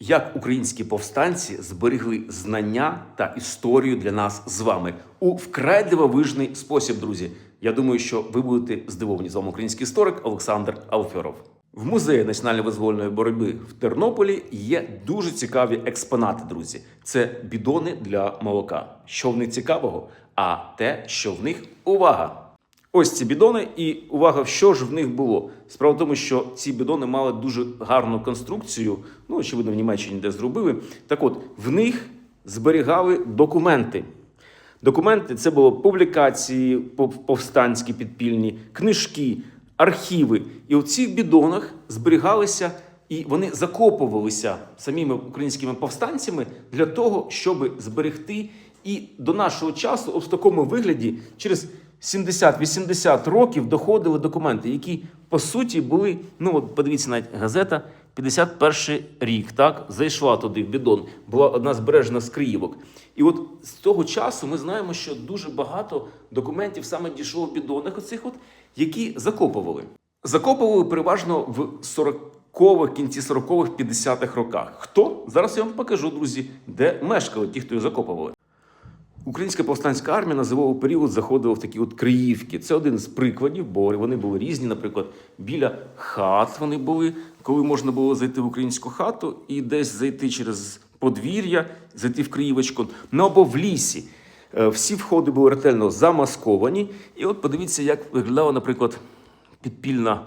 Як українські повстанці зберегли знання та історію для нас з вами у вкрай дивовижний спосіб, друзі. Я думаю, що ви будете здивовані. З вами український історик Олександр Алферов. В музеї національної визвольної боротьби в Тернополі є дуже цікаві експонати, друзі. Це бідони для молока. Що в них цікавого? А те, що в них увага. Ось ці бідони, і увага, що ж в них було. Справа в тому, що ці бідони мали дуже гарну конструкцію. Ну, очевидно, в Німеччині де зробили. Так от, в них зберігали документи. Документи це було публікації повстанські підпільні, книжки, архіви. І в цих бідонах зберігалися і вони закопувалися самими українськими повстанцями для того, щоб зберегти і до нашого часу, ось в такому вигляді, через 70-80 років доходили документи, які по суті були. Ну от подивіться, навіть газета 51 рік, так зайшла туди в бідон. Була одна збережена з Криївок. І от з того часу ми знаємо, що дуже багато документів саме дійшло в бідонах, оцих от, які закопували. Закопували переважно в 40-х, кінці 40-х, 50-х роках. Хто? Зараз я вам покажу, друзі, де мешкали ті, хто їх закопували. Українська повстанська армія на зимовий період заходила в такі от Криївки. Це один з прикладів, бо вони були різні. Наприклад, біля хат вони були, коли можна було зайти в українську хату і десь зайти через подвір'я, зайти в Криївочку, ну або в лісі. Е, Всі входи були ретельно замасковані. І от подивіться, як виглядала, наприклад, підпільна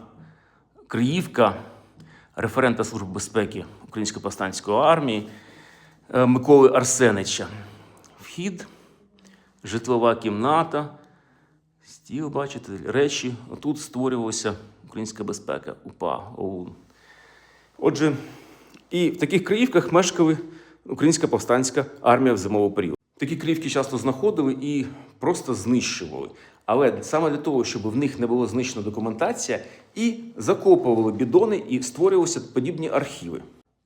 Криївка референта Служби безпеки Української повстанської армії е, Миколи Арсенича. Вхід, житлова кімната, стіл, бачите, речі. Отут створювалася українська безпека, УПА, ОУН. Отже, і в таких Криївках мешкали українська повстанська армія в зимовий період. Такі Криївки часто знаходили і просто знищували. Але саме для того, щоб в них не було знищена документація, і закопували бідони і створювалися подібні архіви.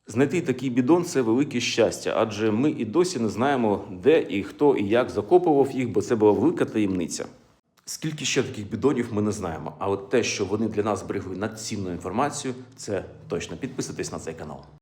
Знайти такий бідон це велике щастя, адже ми і досі не знаємо, де і хто і як закопував їх, бо це була велика таємниця. Скільки ще таких бідонів ми не знаємо. А от те, що вони для нас зберегли надцінну інформацію, це точно підписуйтесь на цей канал.